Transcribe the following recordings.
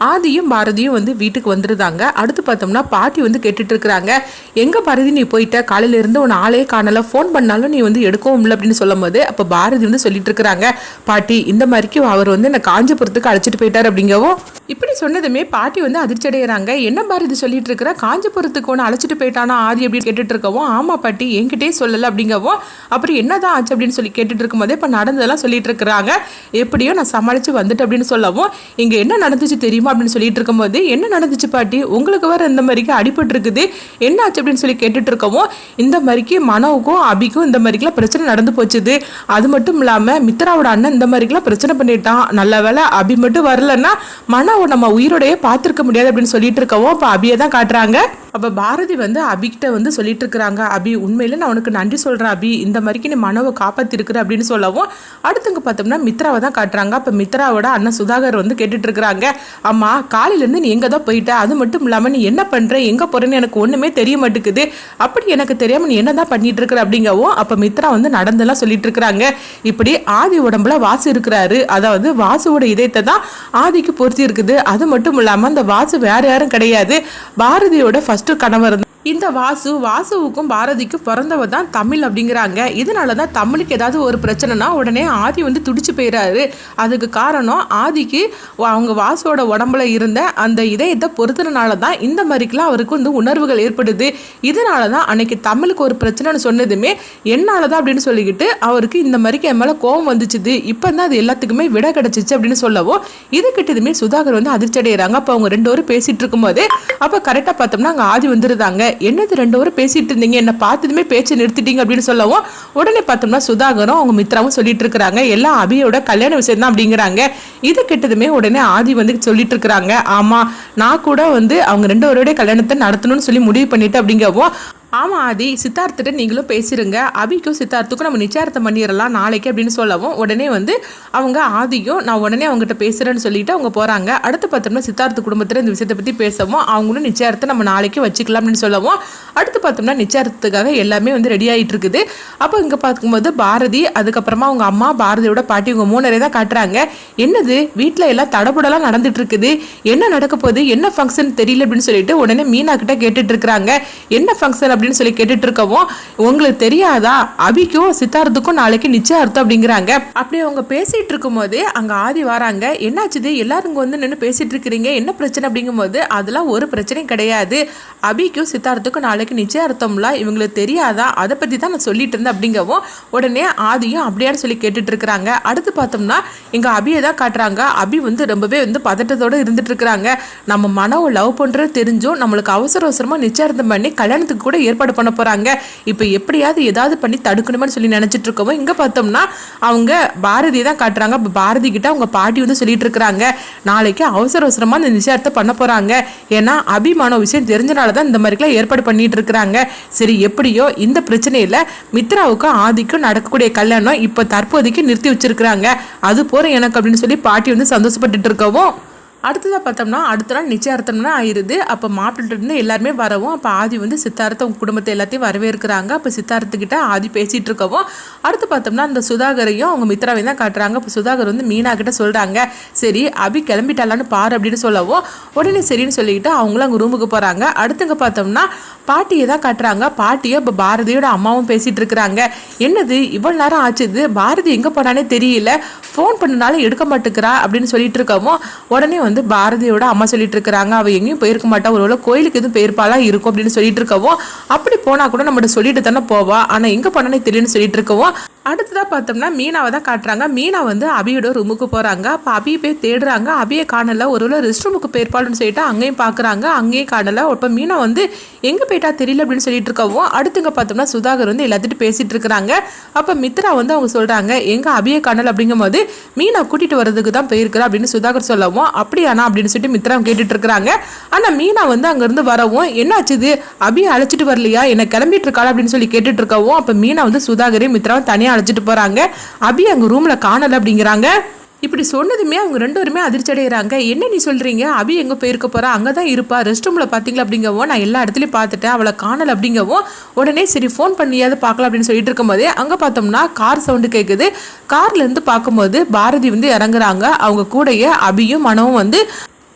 ஆதியும் பாரதியும் வந்து வீட்டுக்கு வந்துருந்தாங்க. அடுத்து பார்த்தோம்னா பாட்டி வந்து கேட்டுட்டு இருக்கிறாங்க எங்கே பாரதி நீ போயிட்ட? காலையில இருந்து உன் ஆளே காணல. ஃபோன் பண்ணாலும் நீ வந்து எடுக்கவும் இல்லை அப்படின்னு சொல்லும் போது அப்போ பாரதி வந்து சொல்லிட்டு இருக்கிறாங்க பாட்டி இந்த மாதிரிக்கு அவர் வந்து என்னை காஞ்சிபுரத்துக்கு அழைச்சிட்டு போயிட்டார் அப்படிங்கவும் இப்படி சொன்னதுமே பாட்டி வந்து அதிர்ச்சி அடைகிறாங்க என்ன பாரதி சொல்லிட்டு இருக்கிற காஞ்சிபுரத்துக்கு ஒன்று அழைச்சிட்டு போயிட்டானா ஆதி? அப்படின்னு கேட்டுட்டு இருக்கவும் ஆமா பாட்டி என்கிட்டே சொல்லலை அப்படிங்கவும் அப்புறம் என்னதான் ஆச்சு? அப்படின்னு சொல்லி கேட்டுட்டு இருக்கும்போதே இப்போ நடந்ததெல்லாம் சொல்லிட்டு இருக்கிறாங்க எப்படியோ நான் சமாளிச்சு வந்துட்டு அப்படின்னு சொல்லவும் இங்க என்ன நடந்துச்சு தெரியுமா? அப்படின்னு சொல்லிட்டு இருக்கும்போது என்ன நடந்துச்சு பாட்டி? உங்களுக்கு வேற இந்த மாதிரிக்கு அடிபட்டு இருக்குது. என்ன ஆச்சு அப்படின்னு சொல்லி கேட்டுட்டு இருக்கவும் இந்த மாதிரிக்கு மனோவுக்கும் அபிக்கும் இந்த மாதிரிக்கெல்லாம் பிரச்சனை நடந்து போச்சுது. அது மட்டும் இல்லாம மித்ராவோட அண்ணன் இந்த மாதிரிக்கெல்லாம் பிரச்சனை பண்ணிட்டான். நல்ல வேளை அபி மட்டும் வரலன்னா மனோவை நம்ம உயிரோடையே பார்த்துருக்க முடியாது அப்படின்னு சொல்லிட்டு இருக்கவும் அப்போ அபியை தான் காட்டுறாங்க. அப்போ பாரதி வந்து அபிகிட்ட வந்து சொல்லிட்டு இருக்கிறாங்க அபி உண்மையில் நான் உனக்கு நன்றி சொல்கிறேன் அபி. இந்த மாதிரிக்கு நீ மனோவை காப்பாற்றிருக்கிற அப்படின்னு சொல்லவும் அடுத்தவங்க பார்த்தோம்னா மித்ராவை தான் காட்டுறாங்க. அப்போ மித்ராவோட அண்ணன் சுதாகர் வந்து கேட்டுட்டு இருக்கிறாங்க அம்மா காலையிலேருந்து நீ எங்கே தான் போயிட்ட. அது மட்டும் இல்லாமல் நீ என்ன பண்ணுற எங்கே போகிறேன்னு எனக்கு ஒன்றுமே தெரிய மாட்டேங்குது. அப்படி எனக்கு தெரியாமல் நீ என்ன தான் பண்ணிட்டு இருக்கிற அப்படிங்கவும் அப்போ மித்ரா வந்து நடந்தெல்லாம் சொல்லிட்டு இருக்கிறாங்க இப்படி ஆதி உடம்புல வாசு இருக்கிறாரு. அதாவது வாசுவோட இதயத்தை தான் ஆதிக்கு பொருத்தி இருக்குது. அது மட்டும் இல்லாமல் அந்த வாசு வேற யாரும் கிடையாது. பாரதியோட ഫസ്റ്റ് കട இந்த வாசு வாசுவுக்கும் பாரதிக்கும் பிறந்தவ தான் தமிழ் அப்படிங்கிறாங்க. இதனால தான் தமிழுக்கு ஏதாவது ஒரு பிரச்சனைனா உடனே ஆதி வந்து துடிச்சு போயிடாரு அதுக்கு காரணம் ஆதிக்கு அவங்க வாசுவோட உடம்புல இருந்த அந்த இதயத்தை பொறுத்துறனால தான் இந்த மாதிரிக்கெல்லாம் அவருக்கு வந்து உணர்வுகள் ஏற்படுது. இதனால தான் அன்னைக்கு தமிழுக்கு ஒரு பிரச்சனைன்னு சொன்னதுமே என்னால தான் அப்படின்னு சொல்லிக்கிட்டு அவருக்கு இந்த மாதிரிக்கு என் மேலே கோபம் வந்துச்சுது. இப்போ தான் அது எல்லாத்துக்குமே விட கிடச்சிச்சு அப்படின்னு சொல்லவும் இது கிட்டதுமே சுதாகர் வந்து அதிர்ச்சி அடைகிறாங்க அப்போ அவங்க ரெண்டு பேரும் பேசிகிட்டு இருக்கும்போது அப்போ கரெக்டாக பார்த்தோம்னா அங்கே ஆதி வந்துருந்தாங்க என்னது ரெண்டு வரும் பேசிட்டு இருந்தீங்க? என்ன பார்த்ததுமே பேச்சு நிறுத்திட்டீங்க அப்படின்னு சொல்லவும் உடனே பார்த்தோம்னா சுதாகரும் அவங்க மித்ராவும் சொல்லிட்டு இருக்கிறாங்க. எல்லாம் அபியோட கல்யாண விஷயம் தான் அப்படிங்கிறாங்க. இது கெட்டதுமே உடனே ஆதி வந்து சொல்லிட்டு இருக்கிறாங்க. ஆமா நான் கூட வந்து அவங்க ரெண்டு பேருடைய கல்யாணத்தை நடத்தணும்னு சொல்லி முடிவு பண்ணிட்டு அப்படிங்கவும் ஆமாம் ஆதி. சித்தார்த்திட்ட நீங்களும் பேசிடுங்க அபிக்கும் சித்தார்த்துக்கும் நம்ம நிச்சயார்த்தம் பண்ணிடலாம் நாளைக்கு அப்படின்னு சொல்லவும் உடனே வந்து அவங்க ஆதியும் நான் உடனே அவங்ககிட்ட பேசுகிறேன்னு சொல்லிட்டு அவங்க போகிறாங்க அடுத்து பார்த்தோம்னா சித்தார்த்த குடும்பத்தில் இந்த விஷயத்தை பற்றி பேசவும் அவங்களும் நிச்சயார்த்தம் நம்ம நாளைக்கு வச்சுக்கலாம் அப்படின்னு சொல்லவும் அடுத்து பார்த்தோம்னா நிச்சயார்த்தத்துக்காக எல்லாமே வந்து ரெடி ஆகிட்டு இருக்குது. அப்போ இங்கே பார்க்கும்போது பாரதி அதுக்கப்புறமா அவங்க அம்மா பாரதியோட பாட்டி இவங்க மூணரை தான் காட்டுறாங்க. என்னது? வீட்டில் எல்லாம் தடபுடலாம் நடந்துட்டு இருக்குது. என்ன நடக்க போகுது? என்ன ஃபங்க்ஷன் தெரியல அப்படின்னு சொல்லிட்டு உடனே மீனா கிட்ட கேட்டுட்டு இருக்கிறாங்க. என்ன ஃபங்க்ஷன் அப்படின்னு சொல்லி கேட்டுட்டு இருக்கவும் உங்களுக்கு தெரியாதா? அபிக்கும் சித்தார்த்துக்கும் நாளைக்கு நிச்சயார்த்தம் அப்படிங்கிறாங்க. அப்படி அவங்க பேசிட்டு இருக்கும்போது அங்க ஆதி வராங்க. என்னாச்சுது எல்லாரும் வந்து நின்று பேசிட்டு இருக்கிறீங்க என்ன பிரச்சனை? அப்படிங்கும்போது அதெல்லாம் ஒரு பிரச்சனையும் கிடையாது. அபிக்கும் சித்தார்த்துக்கும் நாளைக்கு நிச்சயார்த்தம்லாம் இவங்களுக்கு தெரியாதா? அதை பத்தி தான் நான் சொல்லிட்டு இருந்தேன் அப்படிங்கவும் உடனே ஆதியும் அப்படியான்னு சொல்லி கேட்டுட்டு இருக்கிறாங்க அடுத்து பார்த்தோம்னா எங்க அபியை தான் காட்டுறாங்க. அபி வந்து ரொம்பவே வந்து பதட்டத்தோட இருந்துட்டு இருக்கிறாங்க நம்ம மனவை லவ் பண்றது தெரிஞ்சும் நம்மளுக்கு அவசர அவசரமா நிச்சயார்த்தம் பண்ணி கல்யாணத்துக்கு கூட ஏற்பாடு பண்ண போகிறாங்க இப்போ எப்படியாவது ஏதாவது பண்ணி தடுக்கணும்னு சொல்லி நினச்சிட்டு இருக்கவும் இங்கே பார்த்தோம்னா அவங்க பாரதியை தான் காட்டுறாங்க. இப்போ பாரதி கிட்ட அவங்க பாட்டி வந்து சொல்லிட்டு இருக்கிறாங்க. நாளைக்கு அவசர அவசரமாக இந்த நிச்சயத்தை பண்ண போகிறாங்க ஏன்னா அபிமான விஷயம் தெரிஞ்சனால தான் இந்த மாதிரிலாம் ஏற்பாடு பண்ணிட்டு இருக்கிறாங்க. சரி எப்படியோ இந்த பிரச்சனையில் மித்ராவுக்கும் ஆதிக்கும் நடக்கக்கூடிய கல்யாணம் இப்போ தற்போதைக்கு நிறுத்தி வச்சிருக்கிறாங்க. அது போகிற எனக்கு அப்படின்னு சொல்லி பாட்டி வந்து சந்தோஷப்பட்டுட்டு இருக்கவும் அடுத்ததாக பார்த்தோம்னா அடுத்த நாள் நிச்சயார்த்தம்னா ஆயிருது அப்போ மாப்பிள்ளிருந்து எல்லாருமே வரவும் அப்போ ஆதி வந்து சித்தார்த்த குடும்பத்தை எல்லாத்தையும் வரவேற்கிறாங்க. அப்போ சித்தார்த்துக்கிட்ட ஆதி பேசிகிட்டு இருக்கவும் அடுத்து பார்த்தோம்னா அந்த சுதாகரையும் அவங்க மித்ராவையும் தான் காட்டுறாங்க. அப்போ சுதாகர் வந்து மீனா கிட்ட சொல்கிறாங்க சரி அபி கிளம்பிட்டாலான்னு பாரு அப்படின்னு சொல்லவும் உடனே சரின்னு சொல்லிக்கிட்டு அவங்களும் அங்கே ரூமுக்கு போகிறாங்க அடுத்தங்க பார்த்தோம்னா பாட்டியை தான் காட்டுறாங்க. பாட்டியை இப்போ பாரதியோட அம்மாவும் பேசிகிட்டு இருக்கிறாங்க. என்னது இவ்வளோ நேரம் ஆச்சுது பாரதி எங்கே போனானே தெரியல. ஃபோன் பண்ணனாலும் எடுக்க மாட்டேங்கிறா அப்படின்னு சொல்லிட்டு இருக்கவும் உடனே வந்து பாரதியோட அம்மா சொல்லிட்டு இருக்கிறாங்க அவள் எங்கேயும் போயிருக்க மாட்டா. ஒரு கோயிலுக்கு எதுவும் போயிருப்பாளா? இருக்கும் அப்படின்னு சொல்லிட்டு இருக்கவும் அப்படி போனா கூட நம்மகிட்ட சொல்லிட்டு தானே போவா. ஆனால் எங்கே பண்ணனே தெரியலன்னு சொல்லிட்டு இருக்கவும் அடுத்ததாக பார்த்தோம்னா மீனாவை தான் காட்டுறாங்க. மீனா வந்து அபியோட ரூமுக்கு போகிறாங்க அப்போ அபியை போய் தேடுறாங்க. அபியை காணல. ஒருவேளை ரெஸ்ட் ரூமுக்கு போயிருப்பாளுன்னு சொல்லிட்டு அங்கேயும் பார்க்குறாங்க. அங்கேயும் காணல. இப்போ மீனா வந்து எங்கே போயிட்டா தெரியல அப்படின்னு சொல்லிட்டு இருக்கவும் அடுத்துங்க பார்த்தோம்னா சுதாகர் வந்து எல்லாத்திட்டு பேசிகிட்டு இருக்கிறாங்க அப்போ மித்ரா வந்து அவங்க சொல்கிறாங்க எங்கே அபியை காணல அப்படிங்கும்போது மீனா கூட்டிகிட்டு வர்றதுக்கு தான் போயிருக்கிறா அப்படின்னு சுதாகர் சொல்லவும். அப்படி அப்படியானா அப்படின்னு சொல்லிட்டு மித்ரா கேட்டுட்டு இருக்கிறாங்க ஆனால் மீனா வந்து அங்கேருந்து வரவும் என்னாச்சுது அபியை அழைச்சிட்டு வரலையா? என்ன கிளம்பிட்டு இருக்காள் அப்படின்னு சொல்லி கேட்டுட்டு இருக்கவும் அப்போ மீனா வந்து சுதாகரையும் மித்ராவும் தனியாக அழைச்சிட்டு போகிறாங்க அபி அங்கே ரூமில் காணலை அப்படிங்கிறாங்க. இப்படி சொன்னதுமே அவங்க ரெண்டு பேருமே அதிர்ச்சி அடைகிறாங்க என்ன நீ சொல்கிறீங்க அபி எங்கே போயிருக்க போகிறா அங்கே தான் இருப்பா ரெஸ்ட் ரூமில் பார்த்தீங்களா அப்படிங்கவும் நான் எல்லா இடத்துலையும் பார்த்துட்டேன் அவளை காணல அப்படிங்கவும் உடனே சரி ஃபோன் பண்ணியாவது பார்க்கலாம் அப்படின்னு சொல்லிட்டு இருக்கும்போதே அங்கே பார்த்தோம்னா கார் சவுண்டு கேட்குது கார்லேருந்து பார்க்கும்போது பாரதி வந்து இறங்குறாங்க. அவங்க கூடயே அபியும் மனவும் வந்து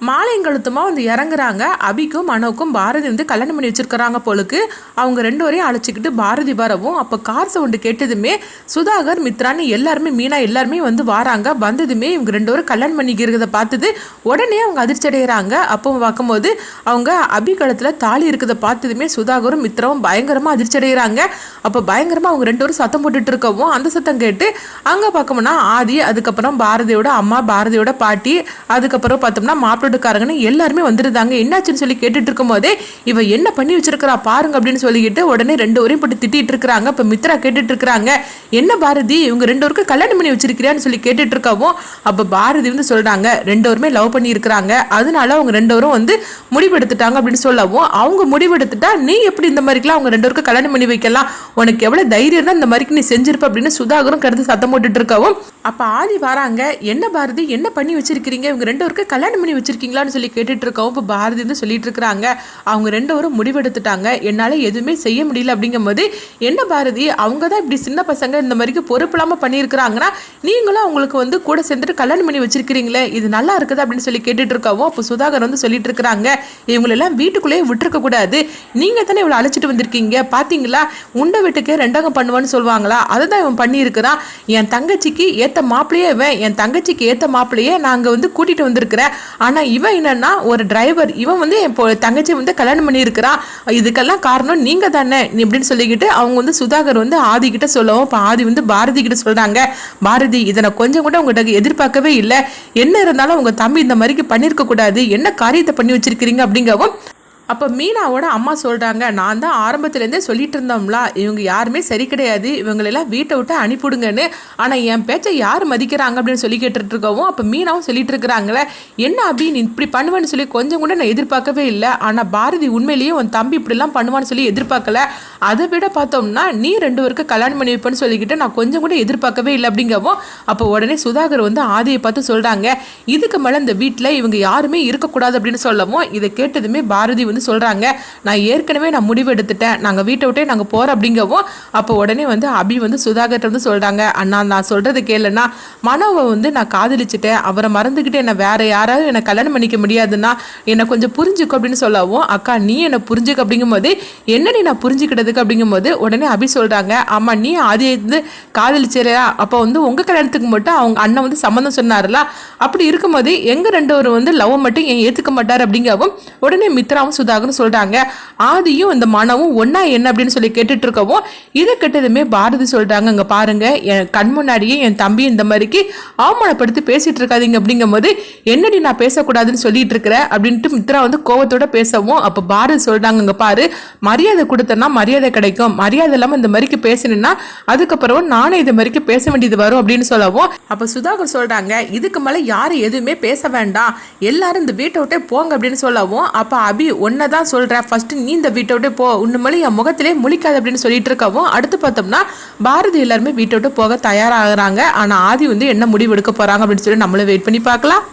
மாலையங்கழுத்தமாக வந்து இறங்குறாங்க. அபிக்கும் மனோக்கும் பாரதி வந்து கல்யாணம் பண்ணி வச்சுருக்கிறாங்க போலுக்கு. அவங்க ரெண்டு வரையும் அழைச்சிக்கிட்டு பாரதி வரவும் அப்போ கார் சவுண்டு கேட்டதுமே சுதாகர் மித்ரான்னு எல்லாருமே மீனா எல்லாருமே வந்து வராங்க. வந்ததுமே இவங்க ரெண்டு பேரும் கல்யாணம் பண்ணிக்கிறத பார்த்தது உடனே அவங்க அதிர்ச்சி அடைகிறாங்க அப்போ பார்க்கும்போது அவங்க அபி கழுத்தில் தாலி இருக்கிறத பார்த்ததுமே சுதாகரும் மித்ராவும் பயங்கரமாக அதிர்ச்சி அடைகிறாங்க அப்போ பயங்கரமாக அவங்க ரெண்டு பேரும் சத்தம் போட்டுட்டு இருக்கவும் அந்த சத்தம் கேட்டு அங்கே பார்க்கணும்னா ஆதி அதுக்கப்புறம் பாரதியோட அம்மா பாரதியோட பாட்டி அதுக்கப்புறம் பார்த்தோம்னா மாப்பிள்ளை ரோடுக்காரங்கன்னு எல்லாருமே வந்துருந்தாங்க. என்னாச்சுன்னு சொல்லி கேட்டுட்டு இருக்கும் போதே இவ என்ன பண்ணி வச்சிருக்கிறா பாருங்க அப்படின்னு சொல்லிக்கிட்டு உடனே ரெண்டு வரையும் போட்டு திட்டிட்டு இருக்கிறாங்க இப்போ மித்ரா கேட்டுட்டு இருக்கிறாங்க என்ன பாரதி இவங்க ரெண்டு பேருக்கும் கல்யாணம் பண்ணி வச்சிருக்கிறியான்னு சொல்லி கேட்டுட்டு இருக்கவும் அப்போ பாரதி வந்து சொல்றாங்க ரெண்டு பேருமே லவ் பண்ணி இருக்கிறாங்க அதனால அவங்க ரெண்டு பேரும் வந்து முடிவெடுத்துட்டாங்க அப்படின்னு சொல்லவும் அவங்க முடிவெடுத்துட்டா நீ எப்படி இந்த மாதிரிக்கெல்லாம் அவங்க ரெண்டு பேருக்கும் கல்யாணம் பண்ணி வைக்கலாம்? உனக்கு எவ்வளவு தைரியம் தான் இந்த மாதிரிக்கு நீ செஞ்சிருப்ப அப்படின்னு சுதாகரும் கருத்து சத்தம் போட்டுட்டு இருக்கவும் அப்ப ஆதி வராங்க என்ன பாரதி என்ன பண்ணி வச்சிருக்கிறீங்க? இவங்க ரெண்டு பேருக்கும் கல்யாணம் பண்ணி வச்சிருக்கீங்களான்னு சொல்லி கேட்டுட்டு இருக்கோம் இப்போ பாரதி வந்து சொல்லிட்டு இருக்கிறாங்க அவங்க ரெண்டு பேரும் முடிவெடுத்துட்டாங்க. என்னால் எதுவுமே செய்ய முடியல அப்படிங்கும்போது என்ன பாரதி? அவங்க தான் இப்படி சின்ன பசங்க இந்த மாதிரிக்கு பொறுப்பு இல்லாமல் பண்ணியிருக்கிறாங்கன்னா நீங்களும் அவங்களுக்கு வந்து கூட சேர்ந்துட்டு கல்யாணம் பண்ணி வச்சிருக்கிறீங்களே இது நல்லா இருக்குது அப்படின்னு சொல்லி கேட்டுட்டு இருக்கவும் அப்போ சுதாகர் வந்து சொல்லிட்டு இருக்கிறாங்க இவங்களெல்லாம் வீட்டுக்குள்ளேயே விட்டுருக்க கூடாது. நீங்கள் தானே இவ்வளோ அழைச்சிட்டு வந்திருக்கீங்க. பார்த்தீங்களா உண்டை வீட்டுக்கு ரெண்டகம் பண்ணுவான்னு சொல்லுவாங்களா? அதை தான் இவன் பண்ணியிருக்கிறான். என் தங்கச்சிக்கு ஏற்ற மாப்பிள்ளையே இவன். என் தங்கச்சிக்கு ஏற்ற மாப்பிள்ளையே நாங்கள் வந்து கூட்டிகிட்டு வந்திருக்கிறேன். இவன் என்னன்னா ஒரு டிரைவர் இவன் வந்து என் தங்கச்சி வந்து கல்யாணம் பண்ணியிருக்கிறான் இதுக்கெல்லாம் காரணம் நீங்க தானே? நீ இப்படின்னு சொல்லிக்கிட்டு அவங்க வந்து சுதாகர் வந்து ஆதி கிட்ட சொல்லவும் இப்போ ஆதி வந்து பாரதி கிட்ட சொல்றாங்க. பாரதி இதை நான் கொஞ்சம் கூட உங்கள்கிட்ட எதிர்பார்க்கவே இல்லை. என்ன இருந்தாலும் உங்க தம்பி இந்த மாதிரிக்கு பண்ணியிருக்க கூடாது. என்ன காரியத்தை பண்ணி வச்சிருக்கிறீங்க அப்படிங்கவும் அப்போ மீனாவோட அம்மா சொல்கிறாங்க நான் தான் ஆரம்பத்துலேருந்தே சொல்லிட்டு இருந்தோம்ல இவங்க யாருமே சரி கிடையாது இவங்களெல்லாம் வீட்டை விட்டு அனுப்பிவிடுங்கன்னு. ஆனால் என் பேச்சை யார் மதிக்கிறாங்க? அப்படின்னு சொல்லி கேட்டுட்டு இருக்கவும் அப்போ மீனாவும் சொல்லிட்டு இருக்கிறாங்களே என்ன அப்படி நீ இப்படி பண்ணுவேன்னு சொல்லி கொஞ்சம் கூட நான் எதிர்பார்க்கவே இல்லை. ஆனால் பாரதி உண்மையிலேயே உன் தம்பி இப்படிலாம் பண்ணுவான்னு சொல்லி எதிர்பார்க்கல. அதை விட பார்த்தோம்னா நீ ரெண்டு பேருக்கு கல்யாணம் பண்ணி வைப்பேன்னு சொல்லிக்கிட்டு நான் கொஞ்சம் கூட எதிர்பார்க்கவே இல்லை. அப்படிங்கவும் அப்போ உடனே சுதாகர் வந்து ஆதியை பார்த்து சொல்கிறாங்க இதுக்கு மேலே இந்த வீட்டில் இவங்க யாருமே இருக்கக்கூடாது அப்படின்னு சொல்லவும் இதை கேட்டதுமே பாரதி வந்து சொல்கிறாங்க நான் ஏற்கனவே நான் முடிவு எடுத்துட்டேன். நாங்கள் வீட்டை விட்டே நாங்கள் போகிறோம் அப்படிங்கவும் அப்போ உடனே வந்து அபி வந்து சுதாகர்ட்ட வந்து சொல்கிறாங்க அண்ணா நான் சொல்கிறது கேளுன்னா மனோவை வந்து நான் காதலிச்சிட்டேன். அவரை மறந்துக்கிட்டு என்னை வேற யாராவது என்னை கல்யாணம் பண்ணிக்க முடியாதுன்னா என்னை கொஞ்சம் புரிஞ்சுக்கோ அப்படின்னு சொல்லவும் அக்கா நீ என்னை புரிஞ்சுக்க அப்படிங்கும்போது என்ன நீ நான் புரிஞ்சுக்கிட்டதுக்கு? அப்படிங்கும்போது உடனே அபி சொல்கிறாங்க ஆமாம் நீ ஆதியை வந்து காதலிச்சியா அப்போ வந்து உங்கள் கல்யாணத்துக்கு மட்டும் அவங்க அண்ணன் வந்து சம்மந்தம் சொன்னார்ல அப்படி இருக்கும்போது எங்கள் ரெண்டு வந்து லவ் மட்டும் ஏற்றுக்க மாட்டார் அப்படிங்கவும் உடனே மித்ராவும் சுதாகரும் சொல்கிறாங்க ஆதியும் இந்த மனமும் ஒன்றா என்ன அப்படின்னு சொல்லி கேட்டுட்டு இருக்கவும் இதை கேட்டதுமே பாரதி சொல்கிறாங்க இங்கே பாருங்க என் கண் முன்னாடியே என் தம்பி இந்த மாதிரிக்கு அவமானப்படுத்தி பேசிட்டு இருக்காதீங்க அப்படிங்கும்போது என்னடி நான் பேசக்கூடாதுன்னு சொல்லிட்டு இருக்கிறேன் அப்படின்ட்டு மித்ரா வந்து கோவத்தோட பேசவும் அப்போ பாரதி சொல்கிறாங்க இங்கே பாரு மரியாதை கொடுத்தனா மரியாதை கிடைக்கும். மரியாதை இல்லாமல் இந்த மாதிரிக்கு பேசினேன்னா அதுக்கப்புறம் நானே இது மாதிரிக்கு பேச வேண்டியது வரும். அப்படின்னு சொல்லவும் அப்போ சுதாகர் சொல்கிறாங்க இதுக்கு மேலே யாரும் எதுவுமே பேச வேண்டாம். எல்லாரும் இந்த வீட்டை விட்டே போங்க. அப்படின்னு சொல்லவும் அப்போ அபி என்ன தான் சொல்கிறேன் ஃபஸ்ட்டு நீ இந்த வீட்டை விட்டு போ. உன்னுமேலே என் முகத்திலே முழிக்காது அப்படின்னு சொல்லிட்டு இருக்கவும் அடுத்து பார்த்தோம்னா பாரதி எல்லாருமே வீட்டை விட்டு போக தயாராகிறாங்க. ஆனால் ஆதி வந்து என்ன முடிவு எடுக்க போகிறாங்க அப்படின்னு சொல்லி நம்மளும் வெயிட் பண்ணி பார்க்கலாம்.